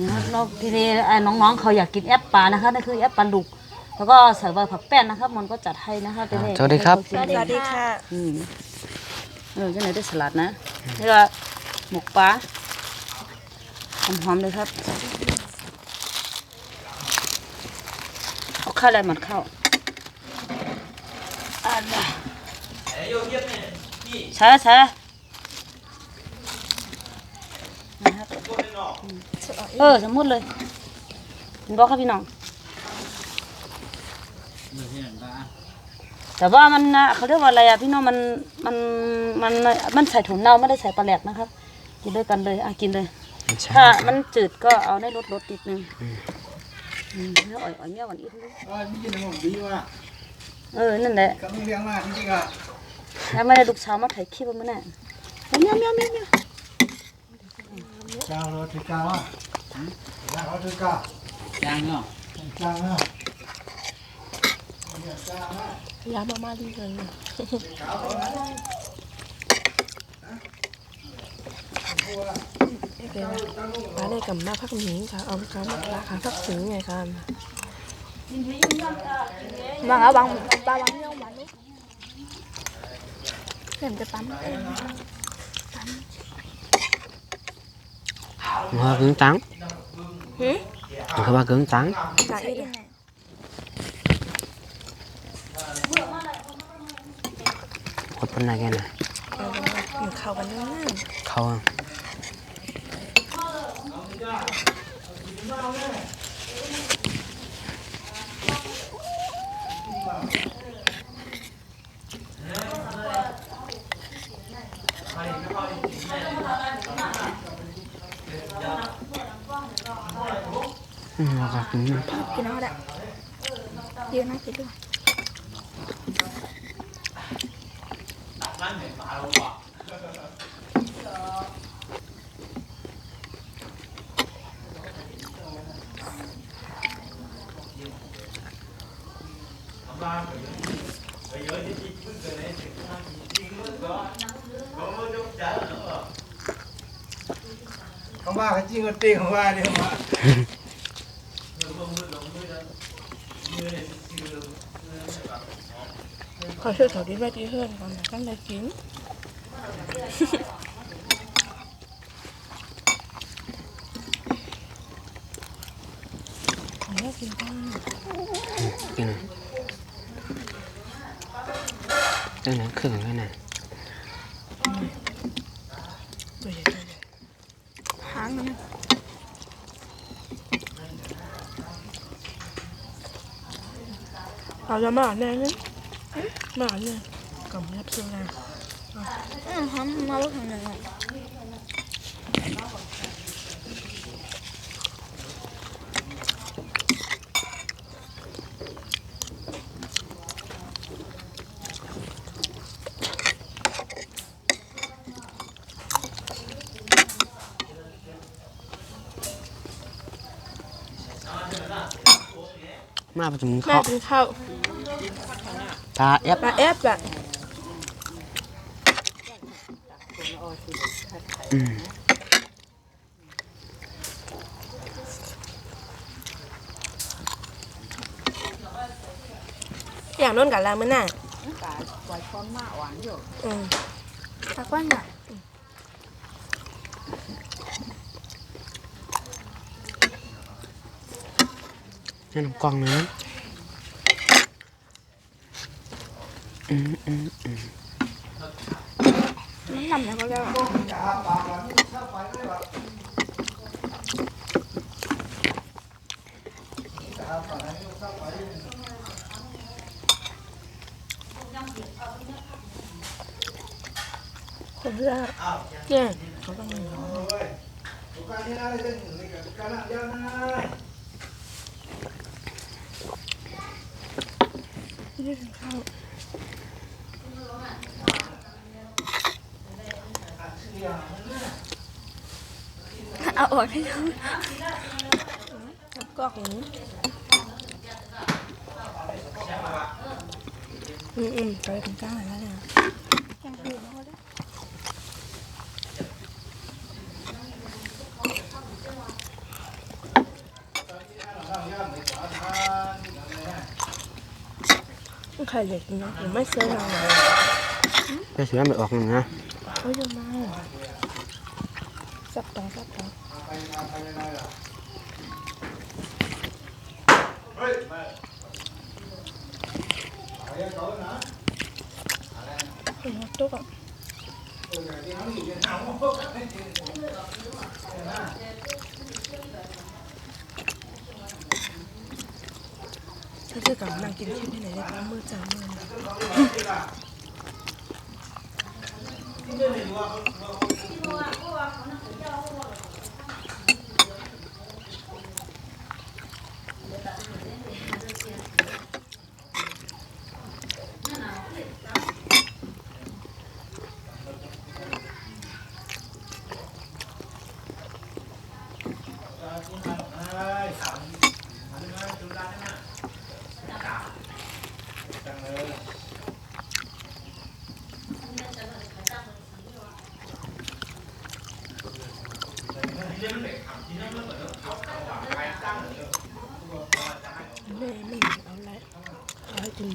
นะครับแล้วทีนี้ไอ้น้องๆเขาอยากกินแอปปลานะคะนั่นคือแอปปลาดุก แล้วก็ใส่ใบผักแป้นนะครับ มันก็จัดให้นะคะทีนี้สวัสดีครับให้เขากินสวัสดีค่ะอืมเออจะไหนได้สลัดนะนี่ก็หมกปลาหอมๆเลยครับเอาข้าวอะไรหมัดข้าวอันน่ะใช่ใช่นะครับอืม เออสมมุติเลยเห็นบอกครับพี่น้อง แต่ว่ามันนะเขาเรียกว่าอะไรอะพี่น้องมันมันมันมันใส่ถุงเน่าไม่ได้ใส่ปลาแหลกนะครับ กินด้วยกันเลยอะกินเลยใช่ถ้ามันจืดก็เอาได้ลดลดนิดนึงอืมแล้วอ่อยอ่อยเงี้ยวันอีกนิดอ่านี่กินของดีว่ะเออนั่นแหละก็ไม่เลี้ยงมากจริงๆอะแล้วไม่ได้ลูกสาวมาถ่ายคลิปมันน่ะเมียวเมียวเมียวเมียวเจ้าเราถือกาวอะเจ้าเขาถือกาวยังเนาะเจ้าเนาะยามามาดีเลยเดี๋ยวป้าได้กับมาพักหนีค่ะเอาค่ะราคาพักถึงไงค่ะ Vâng ở bằng ba bắn nhau mà lúc Làm cái tắm มันก็กึ่งตัง มันก็ว่ากึ่งตังจ่ายอีก này กดเป็นอะไรกันนะมันเข้ากันด้วยนะเขาอะ อืมแล้วก็กิน Cái nó đã Dưa nó chỉ được เขาว่าเขาจริงก็ตีของว่าเดี๋ยวมา ขอช่วยถอดดีไว้ ที่เฮือนก่อนนะกันได้กินขอแม่กินบ้างกินอะเรื่องนั้นเครื่องกันนะตัวใหญ่ตัวใหญ่ Hãng nữa เอาจะมาแน่เนี่ย มาเนี่ยกับยับเสื้อนะ Ừ, không mau lúc thằng này มาประจุมแม่เขากินข้าวตาเอฟปลาแอฟอะอืมอย่างนู้นกับเราเมื่อน่ะอืม Thật quá nhỉ นั่นกล้องนะอืมอืม อืม Nó nằm này có ra Không ra Nha Có con này ก เอาออกให้ดูกอกนี้อืมอืมไปกันก้าวแล้วนะยังอยู่นะ khai liệt nó cũng mấy sơ nào rồi cái sữa mày ọt nè ซื้อมันออกหนึ่งมาสับตังสับตังเห็นตุ๊กอะถ้าจะกลับมากินที่ไหนได้บ้างมือจานเมื่อ 你有冇啊？我话讲得。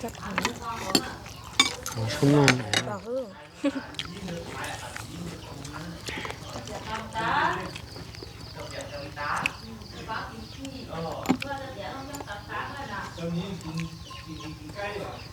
เอาให้กินสักครั้งเอาชุ่มนมต่อเออทำไมขึ้นนี้ไปแล้วน่าจะออกยาเราไปหลงในปากมันได้ผู้ก็ได้ว่า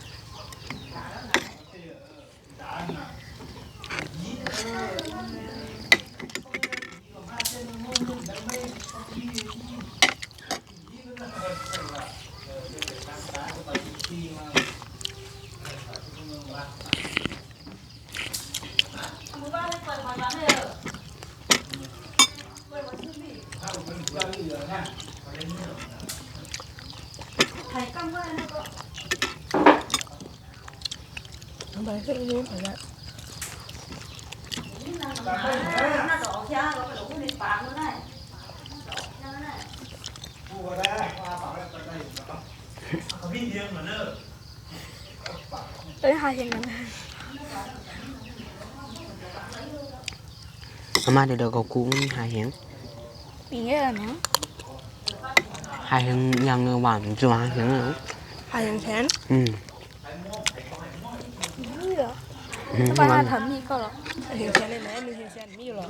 เขาพี่เลี้ยงเหมือนเดิมเอ้ยหาเสียงดังเอามาเดี๋ยวเดี๋ยวก็กูมันหายเห็นปีนี้แล้วนะ หายเห็นยังหวานจัวหายเห็นเหรอหายังแขนอืม นี่เหรออืมถ้าหบ้าวานนทำนี่ก็หรอเห็นแขนได้ไหมมีเห็นแขนมีอยู่หรอ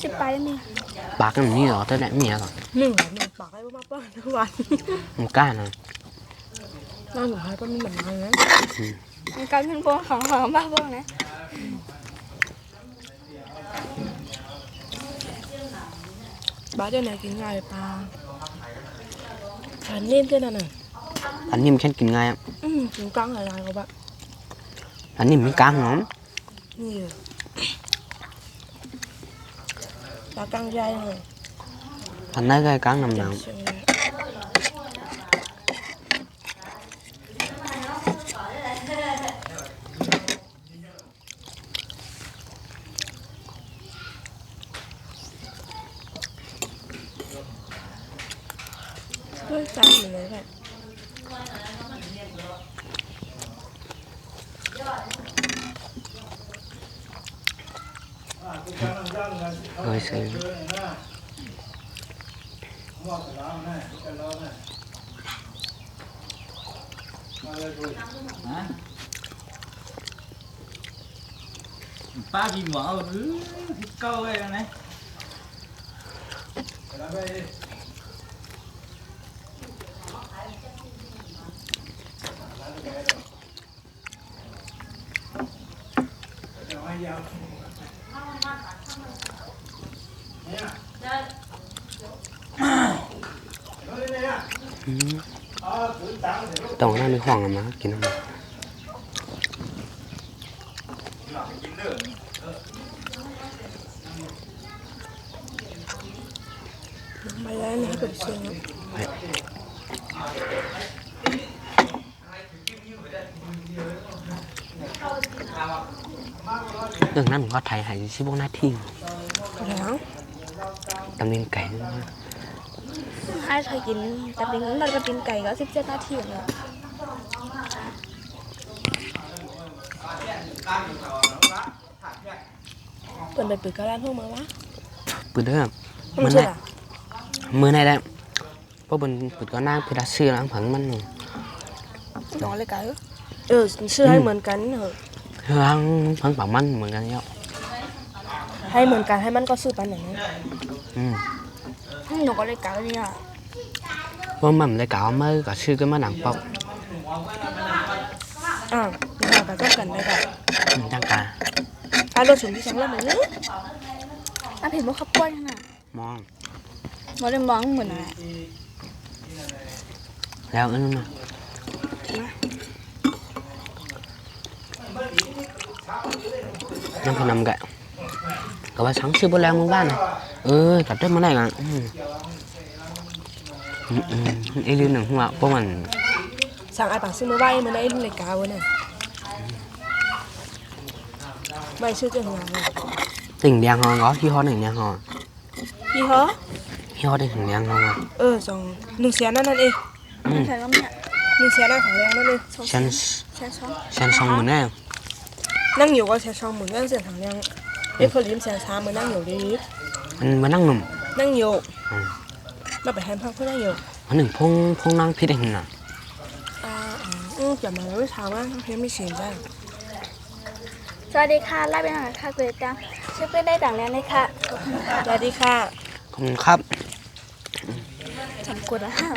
สิบปลายได้ไหมปากกันนี่เหรอแต่ไหนเมียก่อนหนึ่งหนึ่งปากให้มาป้าทุกวันมันกล้านะน่าหนูให้ป้ามีเหมือนกันนะมันกลายเป็นพวกของของบ้าพวกนะบ้าเจ้าไหนกินง่ายปลาฉันเล่นเจ้านั่นน่ะอันนี้มันแค่กินง่ายอะอืมกินกลางหลายๆก็แบบ อันนี้มันกลางหอมนี่ปลากลางใจเลยอันนั้นก็กลางน้ำหนัง เชียงรายด้วยใจเหมือนเลยแบบ เคยซื้อ ba gì mở ừ câu đây này อื ต้องเอาหน้าในห้องอะมากินน้ำมันมาแล้วนะเป็นเชียงเรื่องนั้นผมก็ไทยหายชิบกหน้าที่แล้วตำเนียนไก่ด้วย นะไอ้เคยกินแต่เป็นเราจะกินไก่ก็สิบเจ็ดนาทีเลยเปิดไปปิดกระดานห้องมาวะปืนเด้อมัมันนเชื่ได้อมือไหนได้เพราะบนปืนก็นั่งพิดาชื่อล้างผังมันหนูนอนเลยไก่เออชื่อให้เหมือนกันเหรอเฮืองเพิ่งปากมันเหมือนกันแล้วให้เหมือนกันให้มันก็ซื้อปันไหนอืมหนูก็เลยกล่าวเนี่ย ว่ามันเลยกล่าวเมื่อก็ชื่อก็มาหนังปอกอ่าเราก็ต้องกันได้แบบอืมจังการการรถฉุนที่สองแล้วเหมือนนี้น้ำเผ็ดมันขับกล้วยน่ะมองมันเลยมองเหมือนอะไรแล้วอันนั้นมาน้ำพนำแกะก็ว่า sáng sư bố leo mông ban này ไอ้ลืมหนึ่งหัวเพราะมันสั่งไอ้ปังซื้อมาไว้มันไอ้ลืมเลยกาวน่ะไม่ชื่อจังหวะติ่งแดงหองก็ที่ฮอตหนึ่งแดงฮอพี่ฮอตพี่ฮอติ่งแดงฮองเออสองหนึ่งเสียนั่นนั่นเองหนึ่งเสียนั่งแดงนั่นเลยชั้นชั้นสองเหมือนแน่นั่งอยู่ก็ชั้นสองเหมือนนั่งเสียถังแดงไอ้คนลิมเสียช้ามันนั่งอยู่ดีมันมานั่งหนุ่มนั่งอยู่ อืมมาไปแฮมพักเพื่อนั่งอยู่ nó đừng phong phong năng phía đây nè อ่าอืมอย่ามาแล้วไม่ถามว่าทั้งเพลงไม่เสียงได้สวัสดีค่ะไล่ไปหน่อยค่ะเกรดจังชื่อเพื่อนได้ต่างแล้วเลยค่ะขอบคุณค่ะสวัสดีค่ะ không khắp จำกดละห้า